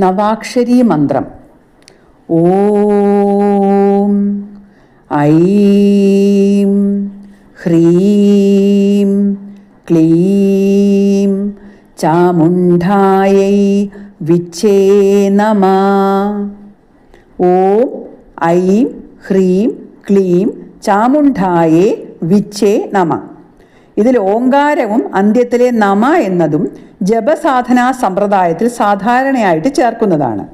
നവാക്ഷരീ മന്ത്രം. ഓം ഐം ഹ്രീം ക്ലീം ചാമുണ്ഡായൈ വിച്ഛേ നമ. ഓം ഐം ഹ്രീം ക്ലീം ചാമുണ്ഡായേ വിച്ഛേ നമ. ഇതിൽ ഓങ്കാരവും അന്ത്യത്തിലെ നമ എന്നതും ജപസാധനാ സമ്പ്രദായത്തിൽ സാധാരണയായിട്ട് ചേർക്കുന്നതാണ്.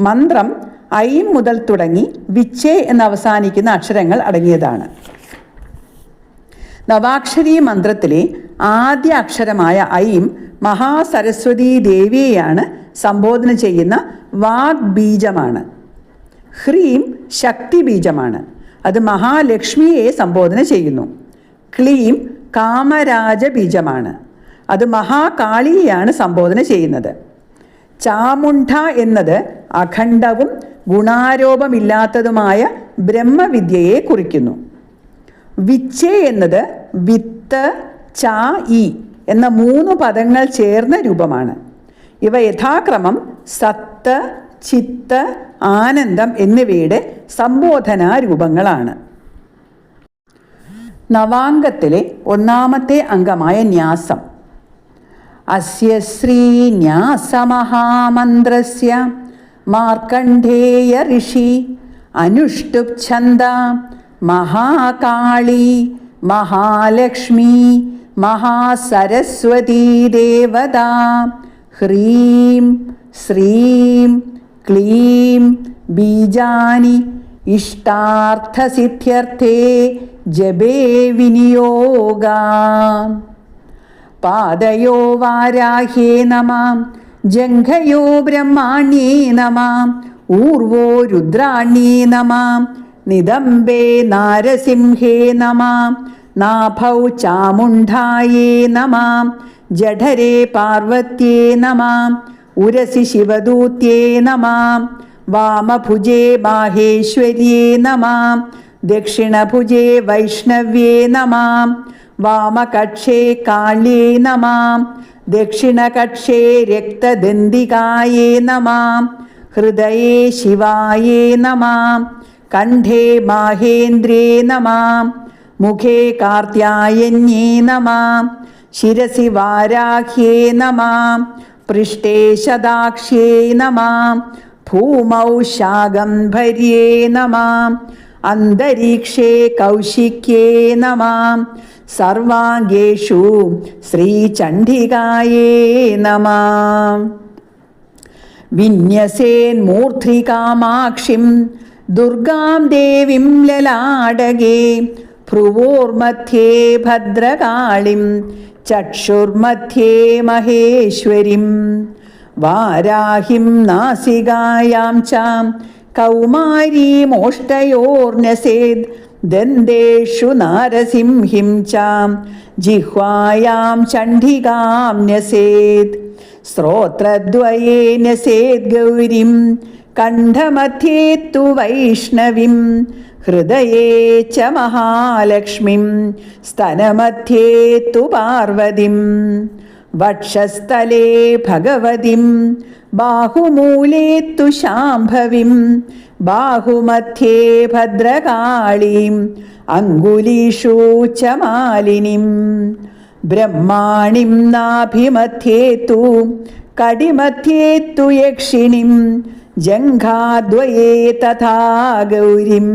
മന്ത്രം ഐം മുതൽ തുടങ്ങി വിച്ചേ എന്ന് അവസാനിക്കുന്ന അക്ഷരങ്ങൾ അടങ്ങിയതാണ്. നവാക്ഷരി മന്ത്രത്തിലെ ആദ്യ അക്ഷരമായ ഐം മഹാസരസ്വതീ ദേവിയെയാണ് സംബോധന ചെയ്യുന്ന വാഗ് ബീജമാണ് ഹ്രീം ശക്തി ബീജമാണ് അത് മഹാലക്ഷ്മിയെ സംബോധന ചെയ്യുന്നു. ക്ലീം കാമരാജ ബീജമാണ് അത് മഹാകാളിയെയാണ് സംബോധന ചെയ്യുന്നത്. ചാമുണ്ഠ എന്നത് അഖണ്ഡവും ഗുണാരോപമില്ലാത്തതുമായ ബ്രഹ്മവിദ്യയെ കുറിക്കുന്നു. വിച്ചേ എന്നത് വിത്ത് ച ഇ എന്ന മൂന്ന് പദങ്ങൾ ചേർന്ന രൂപമാണ്. ഇവ യഥാക്രമം സത്ത് ചിത്ത് ആനന്ദം എന്നിവയുടെ സംബോധനാ രൂപങ്ങളാണ് നവാംഗത്തിലെ ഒന്നാമത്തെ അംഗമായ ന്യാസം. അസ്യ ശ്രീന്യാസമഹാമന്ത്രസ്യ മാർക്കണ്ഡേയ ഋഷി അനുഷ്ടുപ് ഛന്ദ മഹാകാളി മഹാലക്ഷ്മി മഹാസരസ്വതീ ദേവത. ഹ്രീം ശ്രീം ക്ലീം ബീജാനി ഇഷ്ടാർത്ഥസിദ്ധ്യർത്ഥേ ജപേ വിനിയോഗ. പാദയോ വാരാഹ്യേ നമാം ജംഘയോ ബ്രഹ്മാണ്യേ നമാം ഊർവോ രുദ്രാണ്യേ നമാം നിദംബേ നാരസിംഹേ നമാം നാഭൗ ചാമുണ്ഡായേ നമാം ജഠരേ പാർവത്യേ നമാം ഉരസി ശിവദൂത്യേ നമാം വാമഭുജേ മാഹേശ്വര്യേ നമാം ദക്ഷിണഭുജേ വൈഷ്ണവ്യേ നമാം വാമകക്ഷേ കാള്യേ നമാം ദക്ഷിണകക്ഷേ രക്തദന്തികായേ നമാം ഹൃദയേ ശിവായേ നമാം കണ്ഠേ മാഹേന്ദ്രേ നമാം മുഖേ കാർത്യായന്യേ നമാം ശിരസി വാരാഹ്യേ നമാം പൃഷ്ഠേ ശതാക്ഷ്യേ നമാം ഭൂമൗ ശാഗംഭര്യേ നമാം. അന്തരീക്ഷേ കൗശിക്യേ നമാം. സർവാംഗേഷു ശ്രീചണ്ഡികായേ നമാം. വിന്യസേൻ മൂർധ്രികാമാക്ഷിം ദുർഗാം ദേവീം ലലാടകേ. ഭ്രുവോർമധ്യേ ഭദ്രകാളിം ചക്ഷുർമധ്യേ മഹേശ്വരിം. വാരാഹിം നാസികായാം ചാം. കൗമാരീമോഷ്ടയോർനസേദ് ദന്തേഷു നാരസിംഹിം ചാം. ജിഹ്വായാം ചണ്ഡികാം ന്യസേത് ശ്രോത്രദ്വയേ ന്യസേത് ഗൗരിം. കണ്ഠമധ്യേ തു വൈഷ്ണവിം. ഹൃദയേ ച മഹാലക്ഷ്മിം. സ്തനമധ്യേ പാർവതിം. വക്ഷസ്ഥലേ ഭഗവതിം ബാഹുമൂലേ തു ശാംഭവിം ബാഹുമധ്യേ ഭദ്രകാളീം അങ്കുലീഷു ച മാലിനിം. ബ്രഹ്മാണിം നാഭിമധ്യേ തു കടിമധ്യേ തു യക്ഷിണിം ജംഘാദ്വയേ തഥാ ഗൗരിം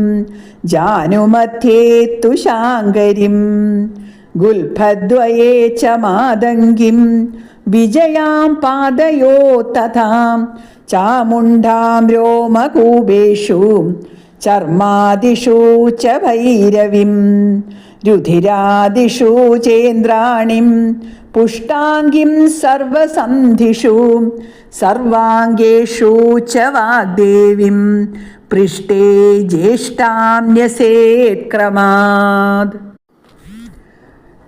ജാനുമധ്യേ തു ശാങ്കരിം ഗുൽഫദ്വയേ ച മാതംഗിം വിജയാം പാതയോ തഥാം ചാമുണ്ടാം രോമകൂപേഷു ചർമാദിഷു ച ഭൈരവിം രുധിരാദിഷു ചേന്ദ്രാണിം പുഷ്ടാംഗിം സർവസന്ധിഷു സർവാംഗേഷു ച വാഗ്ദേവിം പൃഷ്ടേ ജ്യേഷ്ഠാം ന്യസേത്ക്രമാത്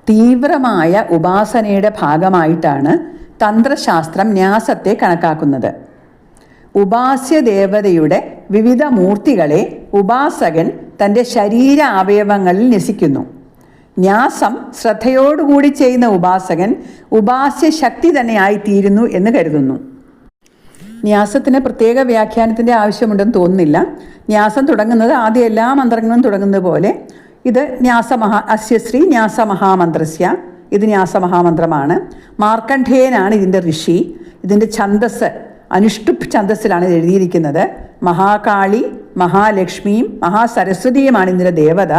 തീവ്രമായ ഉപാസനയുടെ ഭാഗമായിട്ടാണ് തന്ത്രശാസ്ത്രം ന്യാസത്തെ കണക്കാക്കുന്നത്. ഉപാസ്യ ദേവതയുടെ വിവിധ മൂർത്തികളെ ഉപാസകൻ തന്റെ ശരീര അവയവങ്ങളിൽ ന്യസിക്കുന്നു ന്യാസം ശ്രദ്ധയോടുകൂടി ചെയ്യുന്ന ഉപാസകൻ ഉപാസ്യ ശക്തി തന്നെ ആയിത്തീരുന്നു എന്ന് കരുതുന്നു. ന്യാസത്തിന് പ്രത്യേക വ്യാഖ്യാനത്തിന്റെ ആവശ്യമുണ്ടെന്ന് തോന്നുന്നില്ല. ന്യാസം തുടങ്ങുന്നത് ആദ്യം എല്ലാ മന്ത്രങ്ങളും തുടങ്ങുന്നത് പോലെ ഇത് ന്യാസമഹാ അസ്യശ്രീ ന്യാസമഹാമന്ത്രസ്യ. ഇത് ന്യാസമഹാമന്ത്രമാണ്. മാർക്കണ്ഠേയനാണ് ഇതിന്റെ ഋഷി. ഇതിന്റെ ഛന്ദസ് അനുഷ്ടുപ് ഛന്ദസ്സിലാണ് ഇത് എഴുതിയിരിക്കുന്നത്. മഹാകാളി മഹാലക്ഷ്മിയും മഹാസരസ്വതിയുമാണ് ഇതിന്റെ ദേവത.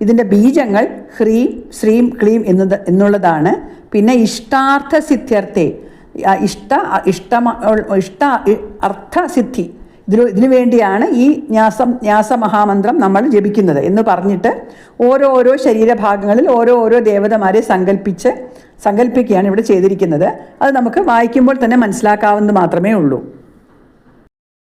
ഇതിന്റെ ബീജങ്ങൾ ഹ്രീം ശ്രീം ക്ലീം എന്നത് എന്നുള്ളതാണ്. പിന്നെ ഇഷ്ടാർത്ഥ സിദ്ധ്യർത്ഥേ ഇഷ്ട ഇഷ്ട ഇഷ്ട അർത്ഥസിദ്ധി ഇതിനു ഇതിനു വേണ്ടിയാണ് ഈ ന്യാസം ന്യാസമഹാമന്ത്രം നമ്മൾ ജപിക്കുന്നത് എന്ന് പറഞ്ഞിട്ട് ഓരോ ഓരോ ശരീരഭാഗങ്ങളിൽ ഓരോ ഓരോ ദേവതമാരെ സങ്കല്പിച്ച് സങ്കല്പിക്കുകയാണ് ഇവിടെ ചെയ്തിരിക്കുന്നത്. അത് നമുക്ക് വായിക്കുമ്പോൾ തന്നെ മനസ്സിലാക്കാവുന്നത് മാത്രമേ ഉള്ളൂ.